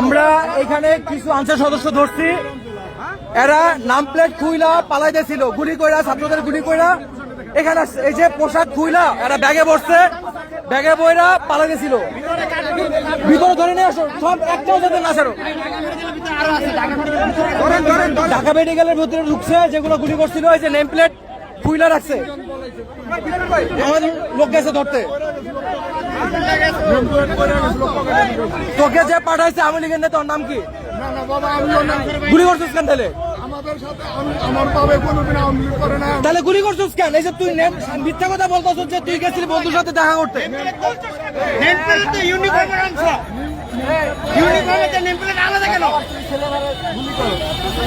আমরা এখানে কিছু আনসার সদস্য ধরছি। এরা নাম প্লেট খুইলা পালাইতেছিল, গুলি কইরা, ছাত্রদের গুলি কইরা। এখানে এই যে পোশাক খুইলা, এরা ব্যাগে বসছে, ব্যাগে বইরা পালাইতেছিল। ভিতরে ধরে নিয়ে আসো, সব একটাও যাতে না ছাড়ো। ঢাকা মেডিকেলের ভিতরে ঢুকছে, যেগুলো গুলি করছিল, এই যে নেম প্লেট খুইলা রাখছে। আমাদের লোক গেছে ধরতে। তোকে যে পাঠাইছে আমি লিখে নে তোর নাম কি? না না বাবা আমি ওর নাম করে- গুলি করছিস কেন তাহলে? তাহলে গুলি করছিস কেন? এই যে তুই মিথ্যা কথা বলতেছ যে তুই গেছিলি বন্ধুর সাথে দেখা করতে।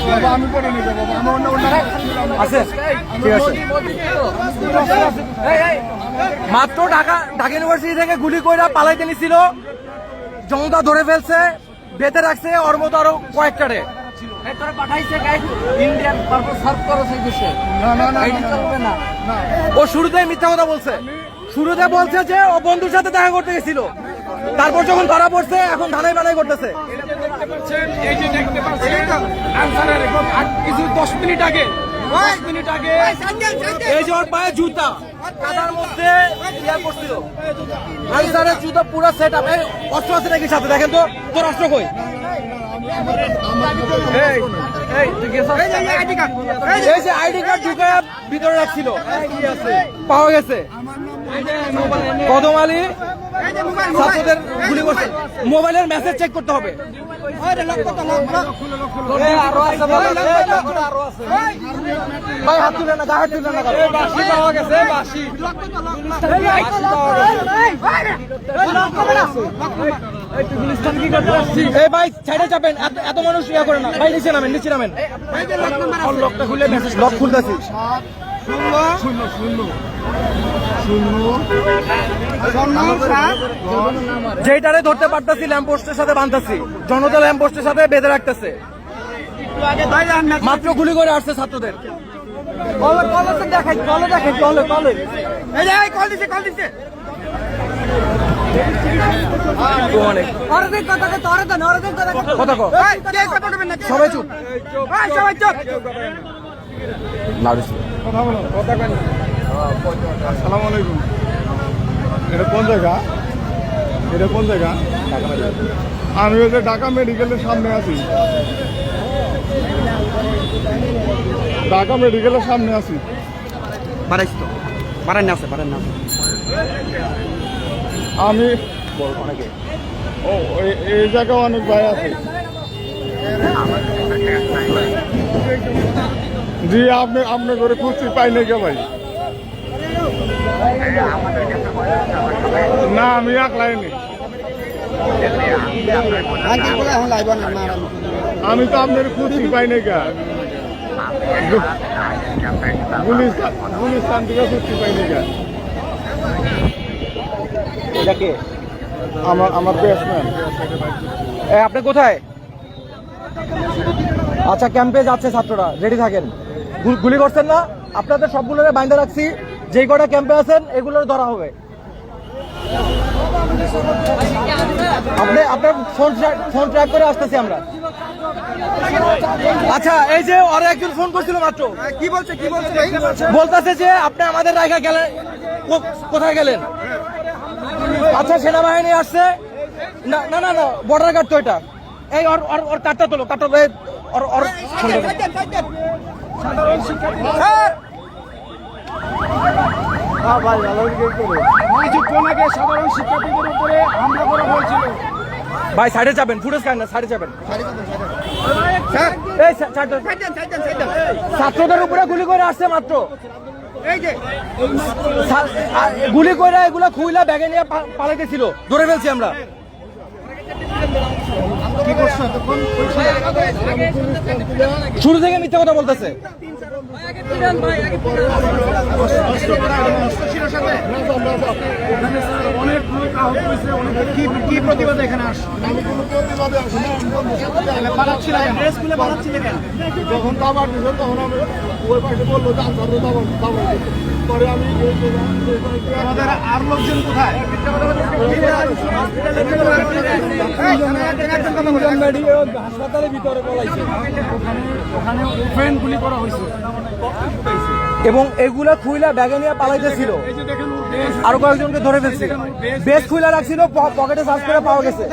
বাবা আমি করে নিতে বাবা আমি অন্য অন্য আছে। ঠিক আছে। মাত্র ঢাকা ঢাকা ইউনিভার্সিটি থেকে গুলি কইরা পালাইতে নিছিল। জনতা ধরে ফেলছে বেঁধে রাখছে ওর মতো আরও কয়েকটারে। না না না। না। ও শুরুতেই মিথ্যা কথা বলছে। শুরুতে বলছে যে ও বন্ধুর সাথে দেখা করতে গেছিল। তারপর যখন ধরা পড়ছে এখন ধানাই বানাই করতেছে এই যে দেখতে পাচ্ছেন আনসারের কিছু দশ মিনিট আগে মিনিট আগে এই যে ওর পায়ে জুতা কাদার মধ্যে ইয়া করছিল আনসারের জুতা পুরো সেট আপ অস্ত্র আছে নাকি সাথে দেখেন তো তোর অস্ত্র কই এই যে আইডি কার্ড ঢুকে ভিতরে রাখছিল পাওয়া গেছে কদম আলী ছাত্রদের গুলি করছে মোবাইলের মেসেজ চেক করতে হবে এই। ভাই এত মানুষ ইয়া করে না ভাই নিচে নামেন নিচে নামেন লকটা খুলে মেসেজ লক খুলতেছি শূন্য শূন্য শূন্য যেইটারে ধরতে পারতাছি ল্যাম্পোস্টের সাথে বাঁধতাছি জনতা ল্যাম্পোস্টের সাথে বেঁধে রাখতেছে। মাত্র গুলি করে আসছে ছাত্রদের। তো অনেক কথা কো সবাই চুপ। কথা বলো আসসালামু আলাইকুম। এটা কোন জায়গা? এটা কোন জায়গা? আমি যে ঢাকা মেডিকেলের সামনে আছি। ঢাকা মেডিকেলের সামনে আছি। বাড়াইছি তো। বাড়ান না আছে বাড়ান না আছে। আমি অনেকে। ও এই- জায়গায় অনেক ভাই আছে। জি আপনি আপনি করে খুঁজছি পাই নাই কে ভাই? না, আমি একলাই নি আমি তো আপনার খুঁজছি, পাই নাই গুলিস্তান থেকে আমার আমার আপনি কোথায়? আচ্ছা ক্যাম্পে যাচ্ছে ছাত্ররা। রেডি থাকেন। গু- গুলি করছেন না? আপনাদের সবগুলোরে বাইন্দা রাখছি। যেই কটা ক্যাম্পে আছেন এগুলোর ধরা হবে। আপনি আপনার ফোন ফোন ট্র্যাক করে আসতেছি আমরা। আচ্ছা এই যে ওরা একজন ফোন করছিল মাত্র। কি বলছে কি বলছে বলতেছে যে আপনি আমাদের রায়গা গেলেন কোথায় গেলেন? আচ্ছা সেনাবাহিনী আসছে। না না না বর্ডার গার্ড তো এটা। এই ওর ওর কাটটা তোলো কাটটা ওর ওর ফোনটা দাও। কিছুক্ষণ আগে সাধারণ শিক্ষার্থীদের উপরে হামলা করা হয়েছিল। ভাই সাইডে যাবেন ফুটেজ খান না সাইডে যাবেন। ছাত্রদের উপরে গুলি করে আসছে মাত্র। গুলি করে এগুলো খুইলা ব্যাগে নিয়ে পালাইতেছিল। ধরে ফেলছি আমরা। শুরু থেকে মিথ্যা কথা বলতেছে লোক আহত হয়েছে অনেক কি কি প্রতিবাদ এখানে আসছে আমি কোনো যখন দাবার দিল তখন আমি ওই পাশে বলল দাবার পরে আমি আর লোকজন কোথায় হাসপাতালের ভিতরে পলাইছে ওখানে ওপেন গুলি করা হয়েছে। এবং এগুলা খুইলা ব্যাগে নিয়ে পালাইতেছিল। আরও কয়েকজনকে ধরে ফেলছে। বেশ খুইলা রাখছিল পকেটে সার্চ করে পাওয়া গেছে।